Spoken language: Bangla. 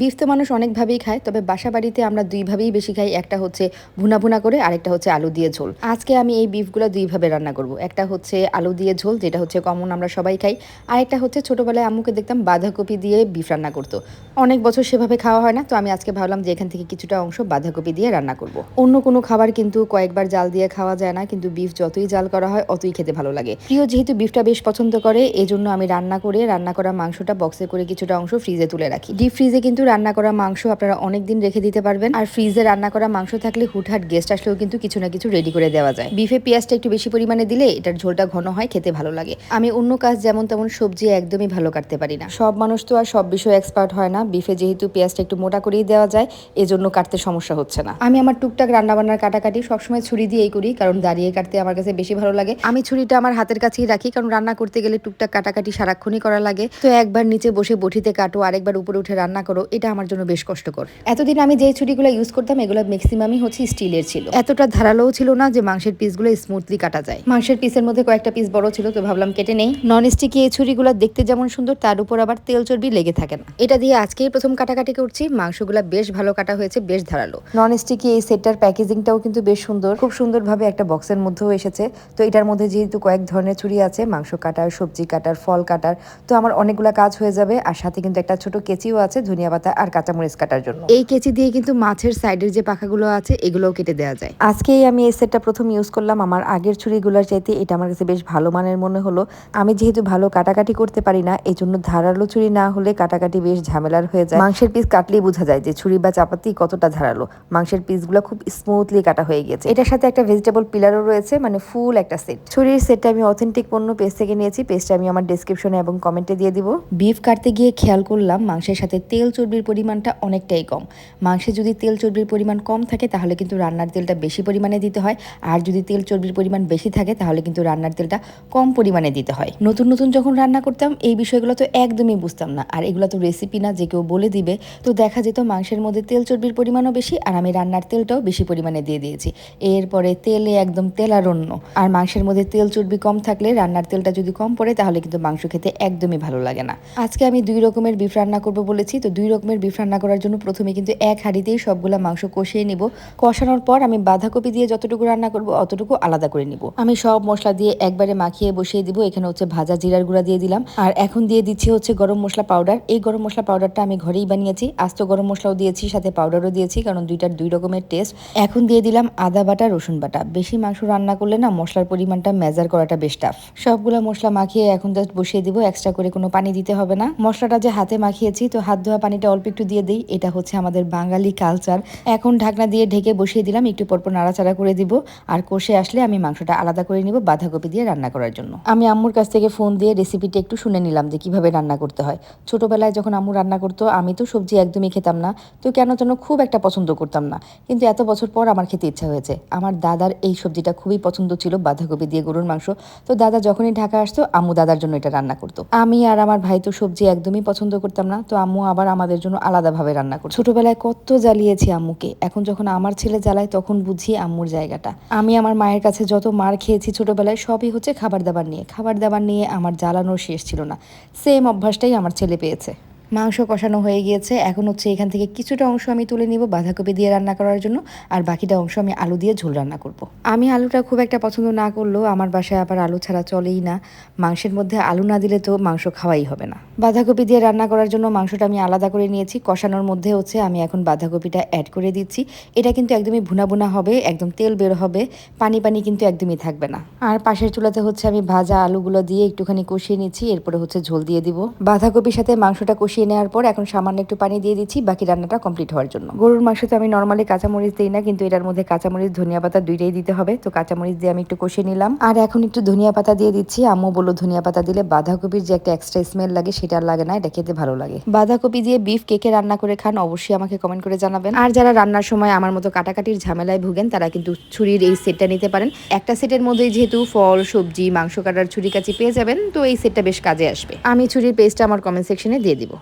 বিফ তো মানুষ অনেকভাবেই খায়, তবে বাসা বাড়িতে আমরা দুইভাবেই বেশি খাই, একটা হচ্ছে ভুনা ভুনা করে, আরেকটা হচ্ছে আলু দিয়ে ঝোল। আজকে আমি এই বিফগুলো দুইভাবে রান্না করব, একটা হচ্ছে আলু দিয়ে ঝোল, যেটা হচ্ছে কমন আমরা সবাই খাই আরেকটা হচ্ছে ছোটোবেলায় আম্মুকে দেখতাম বাঁধাকপি দিয়ে বিফ রান্না করতো। অনেক বছর সেভাবে খাওয়া হয় না, তো আমি আজকে ভাবলাম যে এখান থেকে কিছুটা অংশ বাঁধাকপি দিয়ে রান্না করব। অন্য কোনো খাবার কিন্তু কয়েকবার জাল দিয়ে খাওয়া যায় না, কিন্তু বিফ যতই জাল করা হয়, অতই খেতে ভালো লাগে। প্রিয় যেহেতু বিফটা বেশ পছন্দ করে, এজন্য আমি রান্না করে, রান্না করা মাংসটা বক্সে করে কিছুটা অংশ ফ্রিজে তুলে রাখি। ডিপ ফ্রিজে কিন্তু রান্না করা মাংস আপনারা অনেক দিন রেখে দিতে পারবেন। আর ফ্রিজে রান্না করা মাংস থাকলে হুটহাট গেস্ট আসলেও কিন্তু কিছু না কিছু রেডি করে দেওয়া যায়। বিফে পেঁয়াজটা একটু বেশি পরিমাণে দিলে এটার ঝোলটা ঘন হয়, খেতে ভালো লাগে। আমি অন্য কাজ যেমন তেমন সবজি একদমই ভালো কাটতে পারি না। সব মানুষ তো আর সব বিষয়ে এক্সপার্ট হয় না। বিফে যেহেতু পেঁয়াজটা একটু মোটা করেই দেওয়া যায়, এজন্য কাটতে সমস্যা হচ্ছে না। আমি আমার টুকটাক রান্না বান্নার কাটাকাটি সবসময় ছুরি দিয়েই করি, কারণ দাঁড়িয়ে কাটতে আমার কাছে বেশি ভালো লাগে। আমি ছুরিটা আমার হাতের কাছেই রাখি, কারণ রান্না করতে গেলে টুকটাক কাটাকাটি সারাক্ষণই করা লাগে। তো একবার নিচে বসে বটিতে কাটো, আরেকবার উপরে উঠে রান্না করো এটা আমার জন্য বেশ কষ্টকর। এতদিন আমি যে ছুরিগুলো ইউজ করতাম, এগুলো ম্যাক্সিমামই হচ্ছে স্টিলের ছিল। এতটা ধারালোও ছিল না যে মাংসের পিসগুলো স্মুথলি কাটা যায়। মাংসের পিসের মধ্যে কয়েকটা পিস বড় ছিল, তো ভাবলাম কেটে নেই। নন স্টিকি এই ছুরিগুলো দেখতে যেমন সুন্দর, তার উপর আবার তেল চর্বি লেগে থাকে না। এটা দিয়ে আজকেই প্রথম কাটাকাটি করছি। মাংসগুলো বেশ ভালো কাটা হয়েছে, বেশ ধারালো। নন স্টিকি এই সেটটার প্যাকেজিংটাও কিন্তু বেশ সুন্দর। খুব সুন্দরভাবে একটা বক্সের মধ্যেও এসেছে। তো এটার মধ্যে যেহেতু কয়েক ধরনের ছুরি আছে, মাংস কাটার, সবজি কাটার, ফল কাটার, তো আমার অনেকগুলো কাজ হয়ে যাবে। আর সাথে কিন্তু একটা ছোট কেচিও আছে, ধনিয়া আর কাঁচামরিচ কাটার জন্য। এই কেচি দিয়ে কিন্তু মাছের সাইডের যে পাখাগুলো আছে এগুলোও কেটে দেওয়া যায়। আজকেই আমি এই সেটটা প্রথম ইউজ করলাম। আমার আগের ছুরিগুলোর চাইতে এটা আমার কাছে বেশ ভালো মানের মনে হলো। আমি যেহেতু ভালো কাটাকাটি করতে পারি না এই জন্য ধারালো ছুরি না হলে কাটাকাটি বেশ ঝামেলার হয়ে যায়। মাংসের পিস কাটলেই বোঝা যায় যে ছুরি বা চাপাতি কতটা ধারালো। মাংসের পিসগুলো খুব স্মুথলি কাটা হয়ে গেছে এটার সাথে একটা ভেজিটেবল পিলারও রয়েছে মানে ফুল একটা সেট ছুরির সেটটা আমি অথেন্টিক পণ্য পেজ থেকে নিয়েছি। পেজটা আমি আমার ডেসক্রিপশনে এবং কমেন্টে দিয়ে দিব। বিফ কাটতে গিয়ে খেয়াল করলাম মাংসের সাথে তেল চর্বির পরিমাণটা অনেকটাই কম। মাংসে যদি তেল চর্বির পরিমাণ কম থাকে, তাহলে কিন্তু রান্নার তেলটা বেশি পরিমাণে দিতে হয়। আর যদি তেল চর্বির পরিমাণ বেশি থাকে, তাহলে কিন্তু রান্নার তেলটা কম পরিমাণে দিতে হয়। নতুন নতুন যখন রান্না করতাম, এই বিষয়গুলো তো একদমই বুঝতাম না। আর এগুলো তো রেসিপি না, যে কেউ বলে দিবে। তো দেখা যেত মাংসের মধ্যে তেল চর্বির পরিমাণও বেশি, আর আমি রান্নার তেলটাও বেশি পরিমাণে দিয়ে দিয়েছি। এরপরে তেলে একদম তেলারণ্য আর মাংসের মধ্যে তেল চর্বি কম থাকলে রান্নার তেলটা যদি কম পড়ে, তাহলে কিন্তু মাংস খেতে একদমই ভালো লাগে না। আজকে আমি দুই রকমের বিফ রান্না করব বলেছি। তো দুই রকমের বিফ রান্না করার জন্য প্রথমে কিন্তু এক হাঁড়িতেই সবগুলা মাংস কষিয়ে নিব। কষানোর পর আমি বাঁধাকপি দিয়ে যতটুকু রান্না করব, অতটুকু আলাদা করে নিব। আমি সব মশলা দিয়ে একবারে মাখিয়ে বসিয়ে দিব। এখানে হচ্ছে ভাজা জিরার গুঁড়া দিয়ে দিলাম। আর এখন দিয়ে দিচ্ছি হচ্ছে গরম মশলা পাউডার এই গরম মশলা পাউডারটা আমি ঘরেই বানিয়েছি। আস্ত গরম মশলাও দিয়েছি, সাথে পাউডারও দিয়েছি, কারণ দুইটার দুই রকমের টেস্ট এখন দিয়ে দিলাম আদা বাটা, রসুন বাটা। বেশি মাংস রান্না করলে না মশলার পরিমাণটা মেজার করাটা বেশ টাফ সবগুলো মশলা মাখিয়ে এখন জাস্ট বসিয়ে দিব। এক্সট্রা করে কোনো পানি দিতে হবে না। মশলাটা যে হাতে মাখিয়েছি, তো হাত ধোয়া পানিটা অল্প একটু দিয়ে দিই। এটা হচ্ছে আমাদের বাঙালি কালচার এখন ঢাকনা দিয়ে ঢেকে বসিয়ে দিলাম, একটু পরপর নাড়াচাড়া করে দিব। আর কষে আসলে আমি মাংসটা আলাদা করে নিব বাঁধাকপি দিয়ে রান্না করার জন্য। আমি আম্মুর কাছ থেকে ফোন দিয়ে রেসিপিটা একটু শুনে নিলাম যে কীভাবে রান্না করতে হয়। ছোটবেলায় যখন আম্মু রান্না করতো, আমি তো সবজি একদমই খেতাম না। তো কেন যেন খুব একটা পছন্দ করতাম না। কিন্তু এত বছর পর আমার খেতে ইচ্ছা হয়েছে। আমার দাদার এই সবজিটা খুবই পছন্দ ছিল, বাঁধাকপি দিয়ে গরুর মাংস। তো দাদা যখনই ঢাকা আসতো, আম্মু দাদার জন্য এটা রান্না করতো। আমি আর আমার ভাই তো সবজি একদমই পছন্দ করতাম না। তো আম্মু আবার আমাদের জন্য আলাদাভাবে রান্না করি। ছোটবেলায় কত জ্বালিয়েছি আম্মুকে। এখন যখন আমার ছেলে জ্বালায় তখন বুঝি আম্মুর জায়গাটা। আমি আমার মায়ের কাছে যত মার খেয়েছি ছোটবেলায় সবই হচ্ছে খাবার দাবার নিয়ে। খাবার দাবার নিয়ে আমার জ্বালানোর শেষ ছিল না। সেম অভ্যাসটাই আমার ছেলে পেয়েছে। মাংস কষানো হয়ে গিয়েছে। এখন হচ্ছে এখান থেকে কিছুটা অংশ আমি তুলে নিব বাঁধাকপি দিয়ে রান্না করার জন্য, আর বাকিটা অংশ আমি আলু দিয়ে ঝোল রান্না করব। আমি আলুটা খুব একটা পছন্দ না করলেও আমার বাসায় আবার আলু ছাড়া চলেই না। মাংসের মধ্যে আলু না দিলে তো মাংস খাওয়াই হবে না। বাঁধাকপি দিয়ে রান্না করার জন্য মাংসটা আমি আলাদা করে নিয়েছি। কষানোর মধ্যে হচ্ছে আমি এখন বাঁধাকপিটা অ্যাড করে দিচ্ছি। এটা কিন্তু একদমই ভুনা ভুনা হবে, একদম তেল বের হবে, পানি পানি কিন্তু একদমই থাকবে না। আর পাশের চুলাতে হচ্ছে আমি ভাজা আলুগুলো দিয়ে একটুখানি কষিয়ে নিচ্ছি, এরপরে হচ্ছে ঝোল দিয়ে দিব। বাঁধাকপির সাথে মাংসটা কষিয়ে নেওয়ার পর এখন সামান্য একটু পানি দিয়ে দিচ্ছি, বাকি রান্নাটা কমপ্লিট হওয়ার জন্য। গরুর মাংসতে আমি নর্মালি কাঁচামরিচ দিই না, কিন্তু এটার মধ্যে কাঁচামরিচ, ধনিয়া পাতা দুইটাই দিতে হবে। তো কাঁচামরিচ দিয়ে আমি একটু কষিয়ে নিলাম। আর এখন একটু ধনিয়া পাতা দিয়ে দিচ্ছি। আম্মু বলল ধনিয়া পাতা দিলে বাঁধাকপির যে একটা এক্সট্রা স্মেল লাগে, সেটা লাগে না, এটা খেতে ভালো লাগে। বাঁধাকপি দিয়ে বিফ কেকে রান্না করে খান, অবশ্যই আমাকে কমেন্ট করে জানাবেন। আর যারা রান্নার সময় আমার মতো কাটাকাটির ঝামেলায় ভুগেন, তারা কিন্তু ছুরির এই সেটটা নিতে পারেন। একটা সেটের মধ্যেই যেহেতু ফল, সবজি, মাংস কাটার ছুরি কাচি পেয়ে যাবেন, তো এই সেটটা বেশ কাজে আসবে। আমি ছুরির পেস্টটা আমার কমেন্ট সেকশনে দিয়ে দিব।